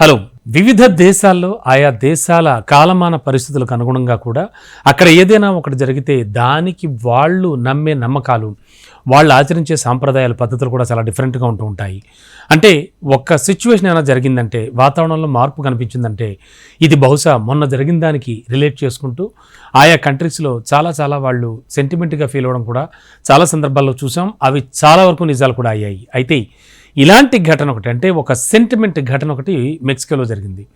Hello. వివిధ దేశాల్లో ఆయా దేశాల కాలమాన పరిస్థితులకు అనుగుణంగా కూడా అక్కడ ఏదైనా ఒకటి జరిగితే దానికి వాళ్ళు నమ్మే నమ్మకాలు. వాళ్ళు ఆచరించే సాంప్రదాయాల పద్ధతులు కూడా చాలా డిఫరెంట్గా ఉంటూ ఉంటాయి. అంటే ఒక్క సిచ్యువేషన్ ఏమైనా జరిగిందంటే వాతావరణంలో మార్పు కనిపించిందంటే ఇది బహుశా మొన్న జరిగిన దానికి రిలేట్ చేసుకుంటూ ఆయా కంట్రీస్లో చాలా చాలా వాళ్ళు సెంటిమెంట్గా ఫీల్ అవ్వడం కూడా చాలా సందర్భాల్లో చూసాం. అవి చాలా వరకు నిజాలు కూడా అయ్యాయి. అయితే ఇలాంటి ఘటన ఒకటి అంటే ఒక సెంటిమెంట్ ఘటన ఒకటి మెక్సికోలో జరిగింది.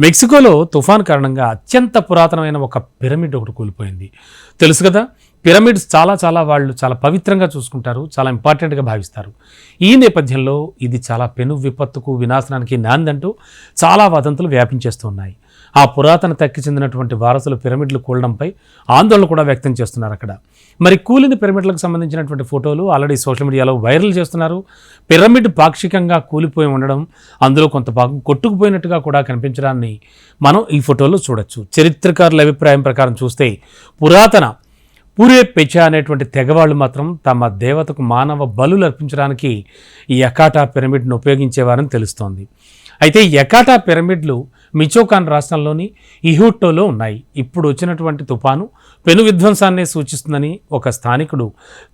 మెక్సికోలో తుఫాన్ కారణంగా అత్యంత పురాతనమైన ఒక పిరమిడ్ ఒకటి కూలిపోయింది. తెలుసు కదా? పిరమిడ్స్ చాలా చాలా వాళ్ళు చాలా పవిత్రంగా చూసుకుంటారు చాలా ఇంపార్టెంట్గా భావిస్తారు. ఈ నేపథ్యంలో ఇది చాలా పెను విపత్తుకు వినాశనానికి నాందంటూ చాలా వదంతులు వ్యాపించేస్తూ ఉన్నాయి. ఆ పురాతన తక్కి చెందినటువంటి వారసులు పిరమిడ్లు కూలడంపై ఆందోళన కూడా వ్యక్తం చేస్తున్నారు అక్కడ. మరి కూలిన పిరమిడ్లకు సంబంధించినటువంటి ఫోటోలు ఆల్రెడీ సోషల్ మీడియాలో వైరల్ చేస్తున్నారు. పిరమిడ్ పాక్షికంగా కూలిపోయి ఉండడం అందులో కొంత భాగం కొట్టుకుపోయినట్టుగా కూడా కనిపించడాన్ని మనం ఈ ఫోటోలో చూడొచ్చు. చరిత్రకారుల అభిప్రాయం ప్రకారం చూస్తే పురాతన పూరే పెచ అనేటువంటి తెగవాళ్ళు మాత్రం తమ దేవతకు మానవ బలులు అర్పించడానికి ఈ ఎకాటా పిరమిడ్ను ఉపయోగించేవారని తెలుస్తోంది. అయితే ఎకాటా పిరమిడ్లు మిచోకాన్ రాష్ట్రంలోని ఇహూట్టోలో ఉన్నాయి. ఇప్పుడు వచ్చినటువంటి తుఫాను పెను విధ్వంసాన్ని సూచిస్తుందని ఒక స్థానికుడు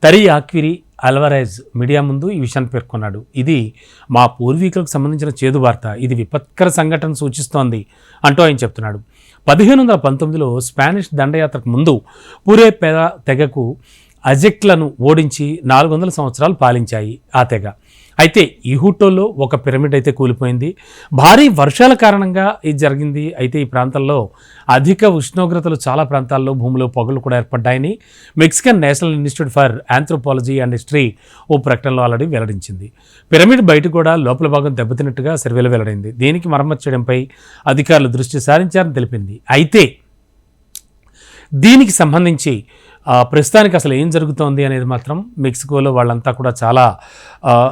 తరి ఆక్విరి అల్వరైజ్ మీడియా ముందు ఈ విషయాన్ని పేర్కొన్నాడు. ఇది మా పూర్వీకులకు సంబంధించిన చేదు వార్త. ఇది విపత్కర సంఘటన సూచిస్తోంది అంటూ ఆయన చెప్తున్నాడు. పదిహేను వందల పంతొమ్మిదిలో స్పానిష్ దండయాత్రకు ముందు పూరే పెద తెగకు అజెక్లను ఓడించి నాలుగు వందల సంవత్సరాలు పాలించాయి ఆ తెగ. అయితే ఇహుటోలో ఒక పిరమిడ్ అయితే కూలిపోయింది. భారీ వర్షాల కారణంగా ఇది జరిగింది. అయితే ఈ ప్రాంతంలో అధిక ఉష్ణోగ్రతలు చాలా ప్రాంతాల్లో భూమిలో పొగలు కూడా ఏర్పడ్డాయని Mexican National Institute for Anthropology and History ఓ ప్రకటనలో ఆల్రెడీ వెల్లడించింది. పిరమిడ్ బయట కూడా లోపల భాగం దెబ్బతిన్నట్టుగా సర్వేలో వెల్లడైంది. దీనికి మరమ్మతు చేయడంపై అధికారులు దృష్టి సారించారని తెలిపింది. అయితే దీనికి సంబంధించి ప్రస్తుతానికి అసలు ఏం జరుగుతోంది అనేది మాత్రం మెక్సికోలో వాళ్ళంతా కూడా చాలా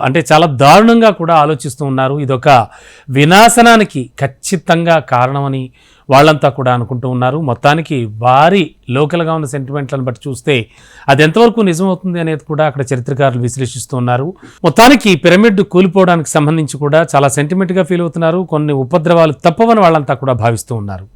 అంటే చాలా దారుణంగా కూడా ఆలోచిస్తూ ఉన్నారు. ఇదొక వినాశనానికి ఖచ్చితంగా కారణమని వాళ్ళంతా కూడా అనుకుంటూ ఉన్నారు. మొత్తానికి వారి లోకల్గా ఉన్న సెంటిమెంట్లను బట్టి చూస్తే అది ఎంతవరకు నిజమవుతుంది అనేది కూడా అక్కడ చరిత్రకారులు విశ్లేషిస్తూ ఉన్నారు. మొత్తానికి పిరమిడ్ కూలిపోవడానికి సంబంధించి కూడా చాలా సెంటిమెంట్గా ఫీల్ అవుతున్నారు. కొన్ని ఉపద్రవాలు తప్పవని వాళ్ళంతా కూడా భావిస్తూ ఉన్నారు.